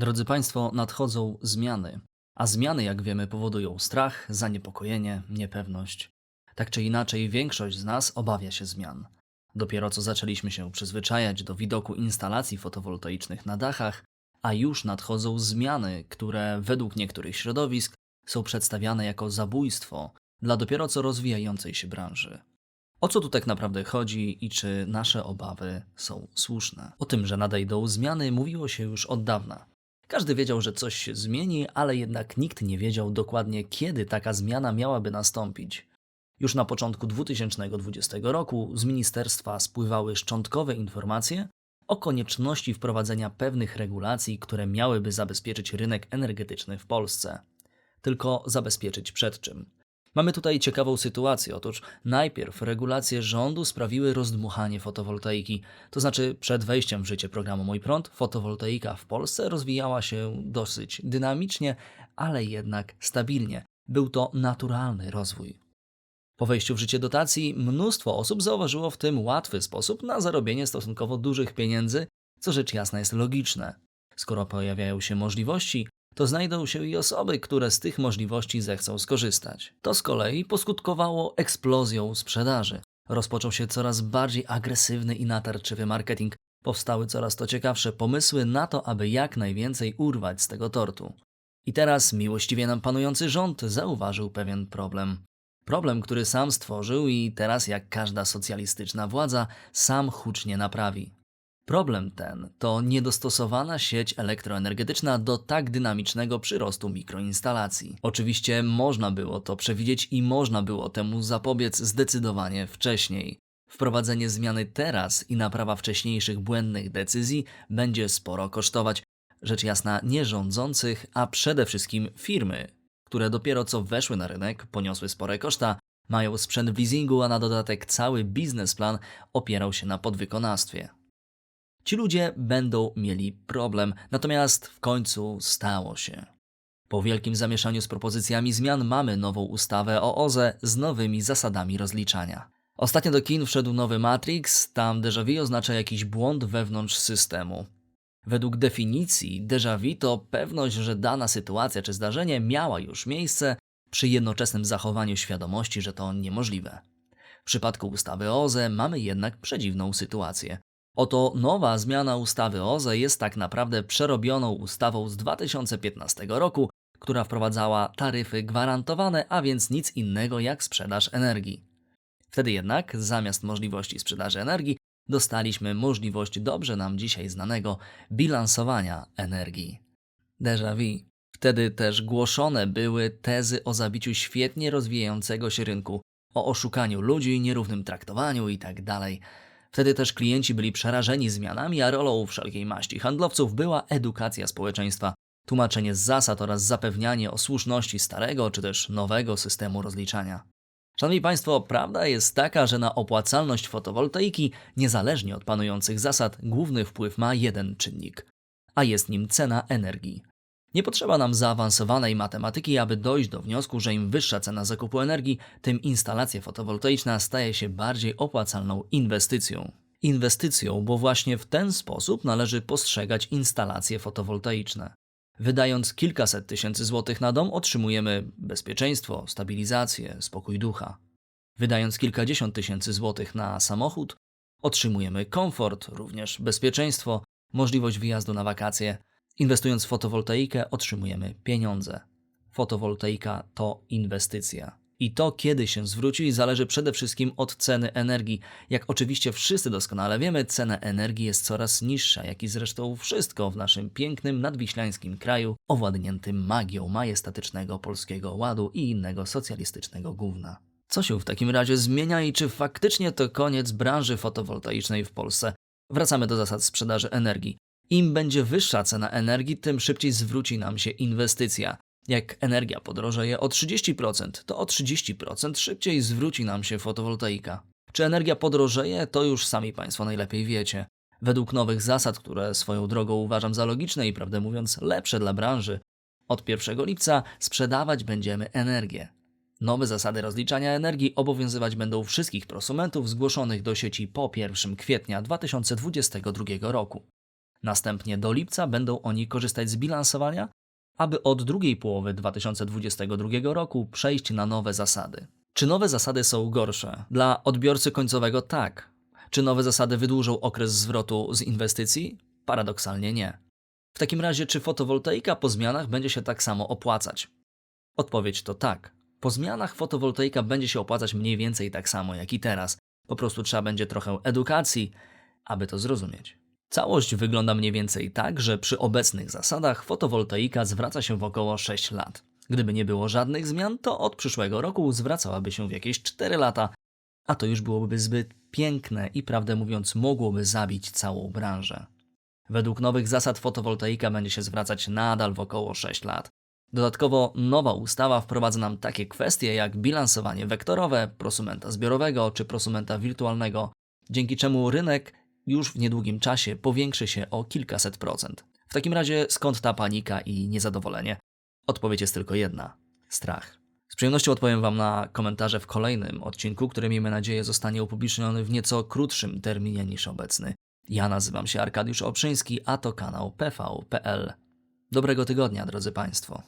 Drodzy Państwo, nadchodzą zmiany. A zmiany, jak wiemy, powodują strach, zaniepokojenie, niepewność. Tak czy inaczej, większość z nas obawia się zmian. Dopiero co zaczęliśmy się przyzwyczajać do widoku instalacji fotowoltaicznych na dachach, a już nadchodzą zmiany, które według niektórych środowisk są przedstawiane jako zabójstwo dla dopiero co rozwijającej się branży. O co tu tak naprawdę chodzi i czy nasze obawy są słuszne? O tym, że nadejdą zmiany, mówiło się już od dawna. Każdy wiedział, że coś się zmieni, ale jednak nikt nie wiedział dokładnie, kiedy taka zmiana miałaby nastąpić. Już na początku 2020 roku z ministerstwa spływały szczątkowe informacje o konieczności wprowadzenia pewnych regulacji, które miałyby zabezpieczyć rynek energetyczny w Polsce. Tylko zabezpieczyć przed czym? Mamy tutaj ciekawą sytuację. Otóż najpierw regulacje rządu sprawiły rozdmuchanie fotowoltaiki. To znaczy, przed wejściem w życie programu Mój Prąd, fotowoltaika w Polsce rozwijała się dosyć dynamicznie, ale jednak stabilnie. Był to naturalny rozwój. Po wejściu w życie dotacji, mnóstwo osób zauważyło w tym łatwy sposób na zarobienie stosunkowo dużych pieniędzy, co rzecz jasna jest logiczne. Skoro pojawiają się możliwości, to znajdą się i osoby, które z tych możliwości zechcą skorzystać. To z kolei poskutkowało eksplozją sprzedaży. Rozpoczął się coraz bardziej agresywny i natarczywy marketing. Powstały coraz to ciekawsze pomysły na to, aby jak najwięcej urwać z tego tortu. I teraz miłościwie nam panujący rząd zauważył pewien problem. Problem, który sam stworzył i teraz, jak każda socjalistyczna władza, sam hucznie naprawi. Problem ten to niedostosowana sieć elektroenergetyczna do tak dynamicznego przyrostu mikroinstalacji. Oczywiście można było to przewidzieć i można było temu zapobiec zdecydowanie wcześniej. Wprowadzenie zmiany teraz i naprawa wcześniejszych błędnych decyzji będzie sporo kosztować. Rzecz jasna nie rządzących, a przede wszystkim firmy, które dopiero co weszły na rynek, poniosły spore koszta, mają sprzęt w leasingu, a na dodatek cały biznesplan opierał się na podwykonawstwie. Ci ludzie będą mieli problem, natomiast w końcu stało się. Po wielkim zamieszaniu z propozycjami zmian mamy nową ustawę o OZE z nowymi zasadami rozliczania. Ostatnio do kin wszedł nowy Matrix, tam déjà vu oznacza jakiś błąd wewnątrz systemu. Według definicji déjà vu to pewność, że dana sytuacja czy zdarzenie miała już miejsce przy jednoczesnym zachowaniu świadomości, że to niemożliwe. W przypadku ustawy OZE mamy jednak przedziwną sytuację. Oto nowa zmiana ustawy OZE jest tak naprawdę przerobioną ustawą z 2015 roku, która wprowadzała taryfy gwarantowane, a więc nic innego jak sprzedaż energii. Wtedy jednak, zamiast możliwości sprzedaży energii, dostaliśmy możliwość dobrze nam dzisiaj znanego bilansowania energii. Déjà vu. Wtedy też głoszone były tezy o zabiciu świetnie rozwijającego się rynku, o oszukaniu ludzi, nierównym traktowaniu itd. Wtedy też klienci byli przerażeni zmianami, a rolą wszelkiej maści handlowców była edukacja społeczeństwa, tłumaczenie zasad oraz zapewnianie o słuszności starego czy też nowego systemu rozliczania. Szanowni Państwo, prawda jest taka, że na opłacalność fotowoltaiki, niezależnie od panujących zasad, główny wpływ ma jeden czynnik, a jest nim cena energii. Nie potrzeba nam zaawansowanej matematyki, aby dojść do wniosku, że im wyższa cena zakupu energii, tym instalacja fotowoltaiczna staje się bardziej opłacalną inwestycją. Inwestycją, bo właśnie w ten sposób należy postrzegać instalacje fotowoltaiczne. Wydając kilkaset tysięcy złotych na dom, otrzymujemy bezpieczeństwo, stabilizację, spokój ducha. Wydając kilkadziesiąt tysięcy złotych na samochód, otrzymujemy komfort, również bezpieczeństwo, możliwość wyjazdu na wakacje. Inwestując w fotowoltaikę, otrzymujemy pieniądze. Fotowoltaika to inwestycja. I to, kiedy się zwróci, zależy przede wszystkim od ceny energii. Jak oczywiście wszyscy doskonale wiemy, cena energii jest coraz niższa, jak i zresztą wszystko w naszym pięknym, nadwiślańskim kraju, owładniętym magią majestatycznego polskiego ładu i innego socjalistycznego gówna. Co się w takim razie zmienia i czy faktycznie to koniec branży fotowoltaicznej w Polsce? Wracamy do zasad sprzedaży energii. Im będzie wyższa cena energii, tym szybciej zwróci nam się inwestycja. Jak energia podrożeje o 30%, to o 30% szybciej zwróci nam się fotowoltaika. Czy energia podrożeje, to już sami Państwo najlepiej wiecie. Według nowych zasad, które swoją drogą uważam za logiczne i prawdę mówiąc lepsze dla branży, od 1 lipca sprzedawać będziemy energię. Nowe zasady rozliczania energii obowiązywać będą wszystkich prosumentów zgłoszonych do sieci po 1 kwietnia 2022 roku. Następnie do lipca będą oni korzystać z bilansowania, aby od drugiej połowy 2022 roku przejść na nowe zasady. Czy nowe zasady są gorsze? Dla odbiorcy końcowego tak. Czy nowe zasady wydłużą okres zwrotu z inwestycji? Paradoksalnie nie. W takim razie, czy fotowoltaika po zmianach będzie się tak samo opłacać? Odpowiedź to tak. Po zmianach fotowoltaika będzie się opłacać mniej więcej tak samo jak i teraz. Po prostu trzeba będzie trochę edukacji, aby to zrozumieć. Całość wygląda mniej więcej tak, że przy obecnych zasadach fotowoltaika zwraca się w około 6 lat. Gdyby nie było żadnych zmian, to od przyszłego roku zwracałaby się w jakieś 4 lata, a to już byłoby zbyt piękne i prawdę mówiąc mogłoby zabić całą branżę. Według nowych zasad fotowoltaika będzie się zwracać nadal w około 6 lat. Dodatkowo nowa ustawa wprowadza nam takie kwestie jak bilansowanie wektorowe, prosumenta zbiorowego czy prosumenta wirtualnego, dzięki czemu rynek już w niedługim czasie powiększy się o kilkaset procent. W takim razie skąd ta panika i niezadowolenie? Odpowiedź jest tylko jedna: strach. Z przyjemnością odpowiem Wam na komentarze w kolejnym odcinku, który miejmy nadzieję zostanie upubliczniony w nieco krótszym terminie niż obecny. Ja nazywam się Arkadiusz Oprzyński, a to kanał PV.pl. Dobrego tygodnia, drodzy Państwo.